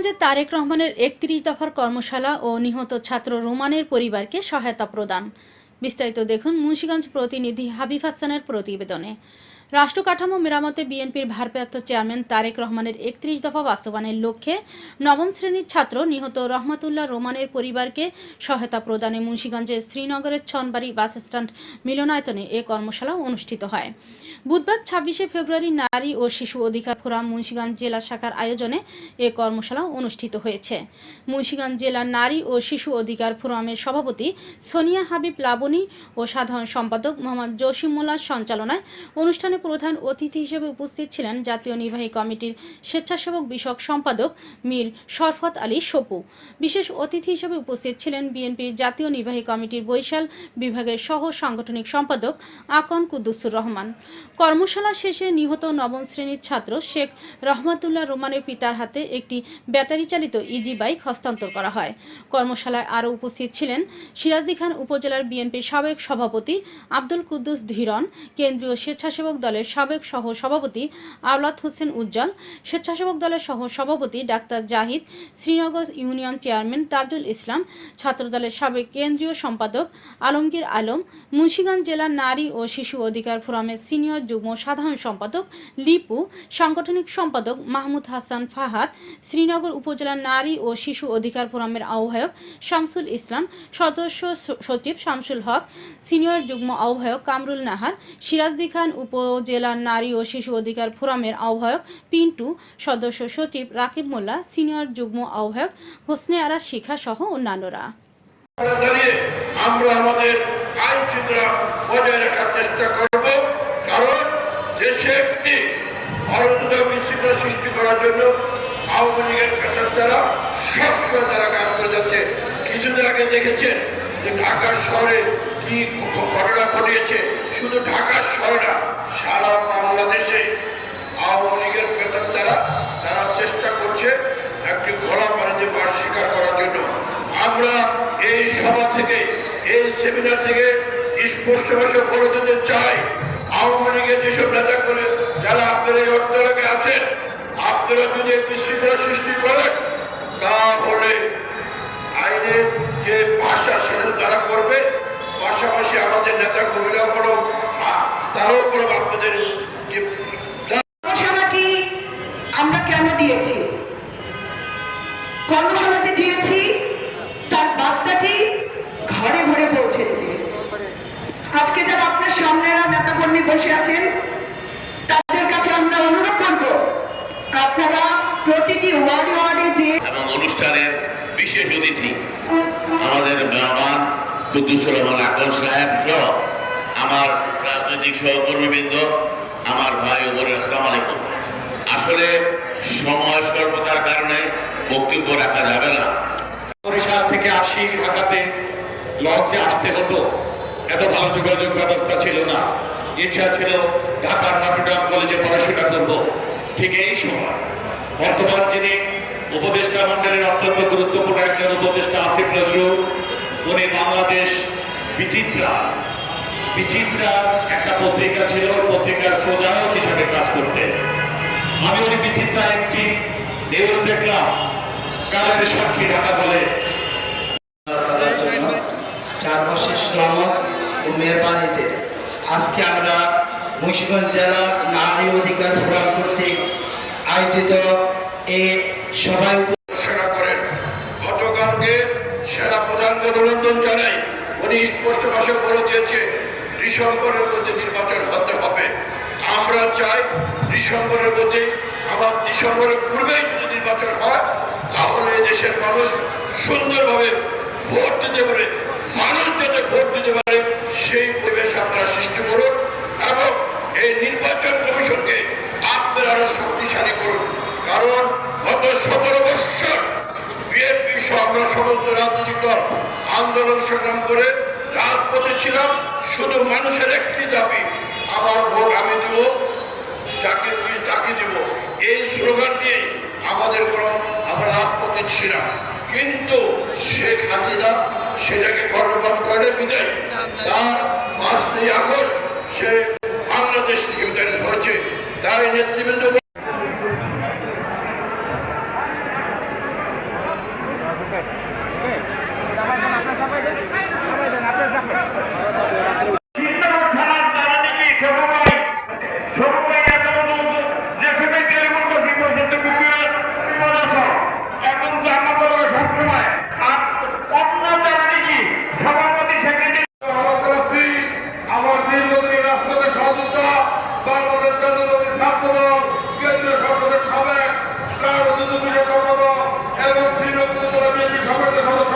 মুন্সিগঞ্জে তারেক রহমানের একত্রিশ দফার কর্মশালা ও নিহত ছাত্র রোমানের পরিবারকে সহায়তা প্রদান। বিস্তারিত দেখুন মুন্সীগঞ্জ প্রতিনিধি হাবিব হাসানের প্রতিবেদনে। রাষ্ট্র কাঠামো মেরামতে বিএনপির ভারপ্রাপ্ত চেয়ারম্যান তারেক রহমানের একত্রিশ দফা বাস্তবায়নের লক্ষ্যে নবম শ্রেণির ছাত্র নিহত রহমাতুল্লাহ রোমানের পরিবারকে সহায়তা প্রদানে মুন্সিগঞ্জের শ্রীনগরের ছনবাড়ি বাস স্ট্যান্ড মিলনায়তনে এ কর্মশালা অনুষ্ঠিত হয়। বুধবার ছাব্বিশে ফেব্রুয়ারি নারী ও শিশু অধিকার ফোরাম মুন্সিগঞ্জ জেলা শাখার আয়োজনে এ কর্মশালা অনুষ্ঠিত হয়েছে। মুন্সিগঞ্জ জেলা নারী ও শিশু অধিকার ফোরামের সভাপতি সোনিয়া হাবিব লাবনী ও সাধারণ সম্পাদক মোহাম্মদ জসিম মোল্লার সঞ্চালনায় অনুষ্ঠানে প্রধান অতিথি হিসেবে উপস্থিত ছিলেন জাতীয় নির্বাহী কমিটির স্বেচ্ছাসেবক বিষয়ক সম্পাদক মীর শরফত আলী সপু। বিশেষ অতিথি হিসেবে উপস্থিত ছিলেন বিএনপির জাতীয় নির্বাহী কমিটির বৈশাল বিভাগের সহ সাংগঠনিক সম্পাদক আকন কুদ্দুসুর রহমান। কর্মশালা শেষে নিহত নবম শ্রেণির ছাত্র শেখ রহমাতুল্লাহ রোমানের পিতার হাতে একটি ব্যাটারি চালিত ইজি বাইক হস্তান্তর করা হয়। কর্মশালায় আরও উপস্থিত ছিলেন সিরাজদি খান উপজেলার বিএনপির সাবেক সভাপতি আব্দুল কুদ্দুস ধীরন, কেন্দ্রীয় স্বেচ্ছাসেবক দলের সাবেক সহ সভাপতি আওলাদ হোসেন উজ্জ্বল, স্বেচ্ছাসেবক দলের সহ সভাপতি doctor Zahid, Srinagar union chairman Tajul Islam, ছাত্রদলের সাবেক কেন্দ্রীয় সম্পাদক আলমগীর আলম, মুন্সিগঞ্জ জেলার নারী ও শিশু অধিকার ফোরামের সিনিয়র যুগ্ম সাধারণ সম্পাদক লিপু, সাংগঠনিক সম্পাদক মাহমুদ হাসান ফাহাদ, শ্রীনগর উপজেলার নারী ও শিশু অধিকার ফোরামের আহ্বায়ক শামসুল ইসলাম, সদস্য সচিব শামসুল হক, সিনিয়র যুগ্ম আহ্বায়ক কামরুল নাহার, সিরাজদি খান উপজেলার নারী ও শিশু অধিকার ফোরামের আহ্বায়ক, পিন্টু সদস্য সচিব রাকিব মোল্লা, সিনিয়র যুগ্ম আহ্বায়ক হোসনে আরা শিখা সহ অন্যান্যরা। আমরা আমাদের আইন শৃঙ্খলা বজায় রাখার চেষ্টা করব, কারণ দেশে একটি সৃষ্টি করার জন্য আওয়ামী লীগের সবসময় তারা কাজ করে যাচ্ছে। কিছুদিন আগে দেখেছেন যে ঢাকা শহরে কি ঘটনা ঘটিয়েছে। শুধু ঢাকা শহরে সারা বাংলাদেশে আওয়ামী লীগের পেতার দ্বারা তারা চেষ্টা করছে একটি গোলাম বাণিজ্য বাস স্বীকার করার জন্য। আমরা এই সভা থেকে, এই সেমিনার থেকে স্পষ্ট ভাষা বলে দিতে চাই, আওয়ামী লীগের যেসব নেতা করে যারা আপনারা এই অর্থকে আছেন, আপনারা যদি বিশৃঙ্খলা সৃষ্টি করেন, তাহলে আইনের যে ভাষা সেটা তারা করবে পাশাপাশি আমাদের নেতা কর্মীরাও বলো তারাও বলো আপনাদের কর্মশালাটি আমরা কেন দিয়েছি? কর্মশালাটি দিয়েছি তার বার্তাটি ঘরে ঘরে পৌঁছে দেবে। আজকে যারা আপনার সামনেরা নেতাকর্মী বসে আছেন তাদের কাছে আমরা অনুরোধ করব আপনারা প্রতিটি ওয়ার্ডে ওয়ার্ডে যে এবং অনুষ্ঠানের বিশেষ অতিথি আমাদের মেহমান কুদ্দুসুর রহমান আকর সাহেব সহ আমার রাজনৈতিক সহকর্মীবৃন্দ, আমার ভাই ও বোনের, আসসালাম আলাইকুম। আসলে সময় স্বল্পতার কারণে বক্তব্য রাখা যাবে না। বরিশাল থেকে আসি, ঢাকাতে লঞ্চে আসতে হতো। এত ভালো যোগাযোগ ব্যবস্থা ছিল না। ইচ্ছা ছিল ঢাকার নটরডাম কলেজে পড়াশোনা করব। ঠিক এই সময় বর্তমান যিনি উপদেষ্টা মন্ডলের অত্যন্ত গুরুত্বপূর্ণ একজন উপদেষ্টা আসিফ নজরুল উনি বাংলাদেশ বিচিত্রা। বিচিত্রা একটা পত্রিকা ছিল পত্রিকার প্রধানক হিসাবে কাজ করতে আমি ওই বিচিত্রা একটি নিউজ দেখলাম কালের সাক্ষী ঢাকা বলে। চার বছর শ্রমক ও মেহরবানিতে আজকে আমরা মুন্সিগঞ্জ জেলা নারী অধিকার ফোরাম কর্তৃক আয়োজিত এই সভায় ঘোষণা করেন গতকালকে সেনা প্রধানকে অভিনন্দন জানাই। উনি স্পষ্ট ভাষায় বলে দিয়েছে ডিসেম্বরের মধ্যে নির্বাচন হতে হবে। আমরা চাই ডিসেম্বরের মধ্যে, আবার ডিসেম্বরের পূর্বেই যদি নির্বাচন হয়, তাহলে দেশের মানুষ সুন্দরভাবে ভোট দিতে পারে, মানুষ যাতে ভোট দিতে পারে, সেই পরিবেশ আপনারা সৃষ্টি করুন এবং এই নির্বাচন কমিশনকে আপনারা আরও শক্তিশালী করুন। কারণ গত সতেরো বছর বিএনপি সহ আমরা সমস্ত রাজনৈতিক দল আন্দোলন সংগ্রাম করে রাজপথে ছিলাম, শুধু মানুষের একটি দাবি, আমার ভোট আমি দিব, যাকে তাকে দিব। এই স্লোগান দিয়ে আমাদের কোন আমরা রাজপথে ছিলাম। কিন্তু শেখ হাসিনা সেটাকে কর্ণপাত সংসদের সহযোগিতা বাংলাদেশ জনজাতি ছাত্র দল কেন্দ্রীয় সংসদের সাবেক তার সম্পাদক এবং সদস্য